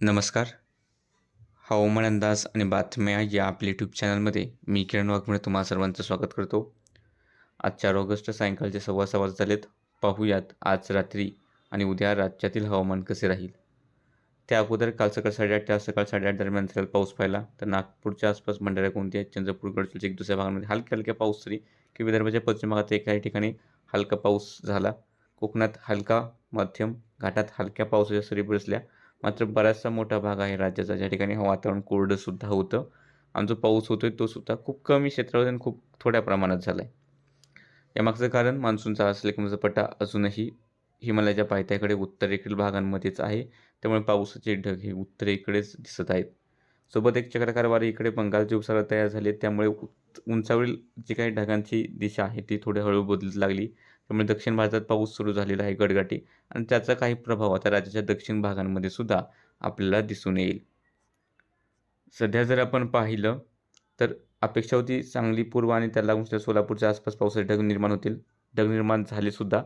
नमस्कार. हवामान अंदाज आणि बातम्या या आपल्या यूट्यूब चॅनलमध्ये मी किरण वाघमुळे तुम्हा सर्वांचं स्वागत करतो. आज चार ऑगस्ट सायंकाळचे सव्वा सहा वाजत झालेत पाहूयात आज रात्री आणि उद्या राज्यातील हवामान कसे राहील. त्या अगोदर काल सकाळ साडेआठ त्या सकाळ साडेआठ दरम्यान जर पाऊस पाहिला. तर नागपूरच्या आसपास भंडारा कोणत्या चंद्रपूर गडचिरोलीच्या एक दुसऱ्या भागामध्ये हलक्या हलक्या पाऊस तरी किंवा विदर्भाच्या पश्चिम भागात एकाही ठिकाणी हलका पाऊस झाला. कोकणात हलका मध्यम घाटात हलक्या पावसाच्या सरी बरसल्या. मात्र बराचसा मोठा भाग आहे राज्याचा. ज्या ठिकाणी वातावरण कोरडंसुद्धा होतं. आणि जो पाऊस होतो आहे तो सुद्धा खूप कमी क्षेत्रावर आणि खूप थोड्या प्रमाणात झाला आहे यामागचं कारण मान्सूनचा असलेकमचा पट्टा अजूनही हिमालयाच्या पायथ्याकडे उत्तरेकडील भागांमध्येच आहे. त्यामुळे पावसाचे ढग हे उत्तरेकडेच दिसत आहेत. सोबत एक चक्राकार वारे इकडे बंगालची उपसागर तयार झाले त्यामुळे उत उंचावरील जी काही ढगांची दिशा आहे ती थोडी हळू बदलत लागली. त्यामुळे दक्षिण भारतात पाऊस सुरू झालेला आहे गडगाठी आणि त्याचा काही प्रभाव आता राज्याच्या दक्षिण भागांमध्ये सुद्धा आपल्याला दिसून येईल. सध्या जर आपण पाहिलं तर अपेक्षा होती सांगली पूर्व आणि त्याला लागून सोलापूरच्या आसपास पावसाचे ढग निर्माण होतील ढग निर्माण झाले सुद्धा.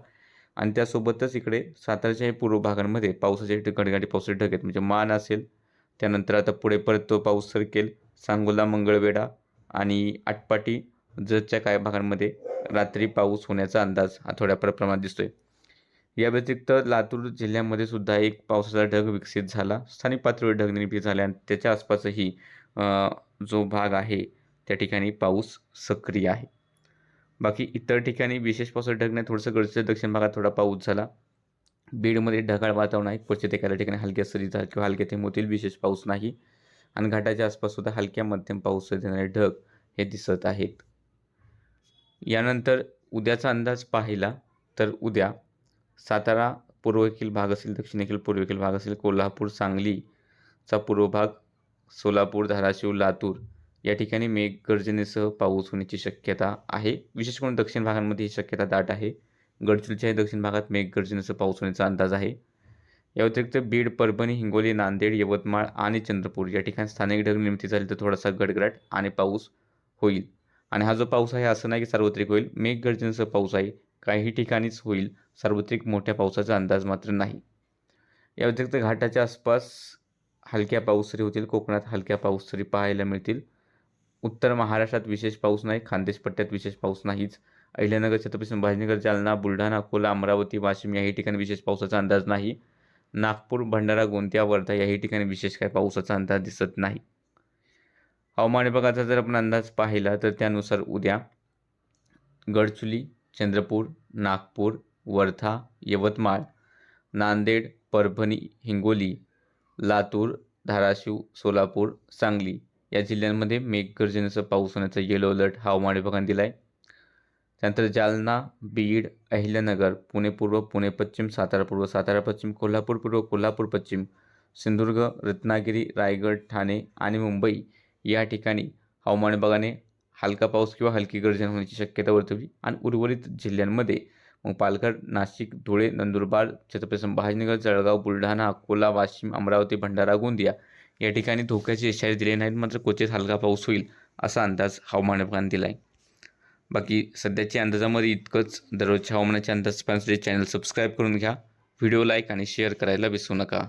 आणि त्यासोबतच इकडे सातारच्या पूर्व भागांमध्ये पावसाचे गडगाडी पावसाचे ढग आहेत म्हणजे मान असेल. त्यानंतर आता पुढे परत तो पाऊस सरकेल. सांगोला मंगळवेढा आणि आटपाटी जतच्या काही भागांमध्ये रात्री पाऊस होण्याचा अंदाज हा थोड्या प्रमाणात दिसतोय. या व्यतिरिक्त लातूर जिल्ह्यामध्ये सुद्धा एक पावसाचा ढग विकसित झाला. स्थानिक पातळीवर ढग निर्मिती झाल्या आणि त्याच्या आसपासही जो भाग आहे त्या ठिकाणी पाऊस सक्रिय आहे. बाकी इतर ठिकाणी विशेष पावसाचा ढग नाही थोडंसं गडच्या दक्षिण भागात थोडा पाऊस झाला. बीडमध्ये ढगाळ वातावरण आहे. क्वचित एखाद्या ठिकाणी हलक्या सरी झाल्या किंवा हलक्या ते होतील विशेष पाऊस नाही. आणि घाटाच्या आसपास सुद्धा हलक्या मध्यम पाऊस देणारे ढग हे दिसत आहेत. यानंतर उद्याचा अंदाज पाहिला तर उद्या सातारा पूर्वेकील भाग असेल दक्षिणेकील पूर्वेकील भाग असेल कोल्हापूर सांगलीचा पूर्व भाग सोलापूर धाराशिव लातूर या ठिकाणी मेघगर्जनेसह पाऊस होण्याची शक्यता आहे. विशेष करून दक्षिण भागांमध्ये ही शक्यता दाट आहे. गडचिरोलीच्याही दक्षिण भागात मेघगर्जनेसह पाऊस होण्याचा अंदाज आहे. या व्यतिरिक्त बीड परभणी हिंगोली नांदेड यवतमाळ आणि चंद्रपूर या ठिकाणी स्थानिक ढग निर्मिती झाली तर थोडासा गडगडाट आणि पाऊस होईल. आणि हा जो पाऊस आहे असं नाही की सार्वत्रिक होईल. मेघगर्जनेसह पाऊस आहे. काही ठिकाणीच होईल. सार्वत्रिक मोठ्या पावसाचा अंदाज मात्र नाही. या व्यतिरिक्त घाटाच्या आसपास हलक्या पाऊसरी होतील. कोकणात हलक्या पाऊसरी पाहायला मिळतील. उत्तर महाराष्ट्रात विशेष पाऊस नाही. खानदेश पट्ट्यात विशेष पाऊस नाहीच. अहिल्यानगर छत्रपती संभाजीनगर जालना बुलढाणा अकोला अमरावती वाशिम याही ठिकाणी विशेष पावसाचा अंदाज नाही. नागपूर भंडारा गोंदिया वर्धा याही ठिकाणी विशेष काही पावसाचा अंदाज दिसत नाही. हवामान विभागाचा जर आपण अंदाज पाहिला तर त्यानुसार उद्या गडचुली चंद्रपूर नागपूर वर्धा यवतमाळ नांदेड परभणी हिंगोली लातूर धाराशिव सोलापूर सांगली या जिल्ह्यांमध्ये मेघगर्जनेचा पाऊस होण्याचा येलो अलर्ट हवामान विभागाने दिला आहे त्यानंतर जालना बीड अहिल्यानगर पुणे पूर्व पुणे पश्चिम सातारा पूर्व सातारा पश्चिम कोल्हापूर पूर्व कोल्हापूर पश्चिम सिंधुदुर्ग रत्नागिरी रायगड ठाणे आणि मुंबई या ठिकाणी हवामान विभागाने हलका पाऊस किंवा हलकी गर्जन होण्याची शक्यता वर्तवली आणि उर्वरित जिल्ह्यांमध्ये मग पालघर नाशिक धुळे नंदुरबार छत्रपती संभाजीनगर जळगाव बुलढाणा अकोला वाशिम अमरावती भंडारा गोंदिया या ठिकाणी धोक्याचे इशारे दिले नाहीत मात्र क्वचित हलका पाऊस होईल असा अंदाज हवामान विभागाने दिला आहे. बाकी सध्याच्या अंदाजामध्ये इतकंच. दररोजच्या हवामानाच्या अंदाज पाहण्यासाठी चॅनल सबस्क्राईब करून घ्या. व्हिडिओ लाईक आणि शेअर करायला विसरू नका.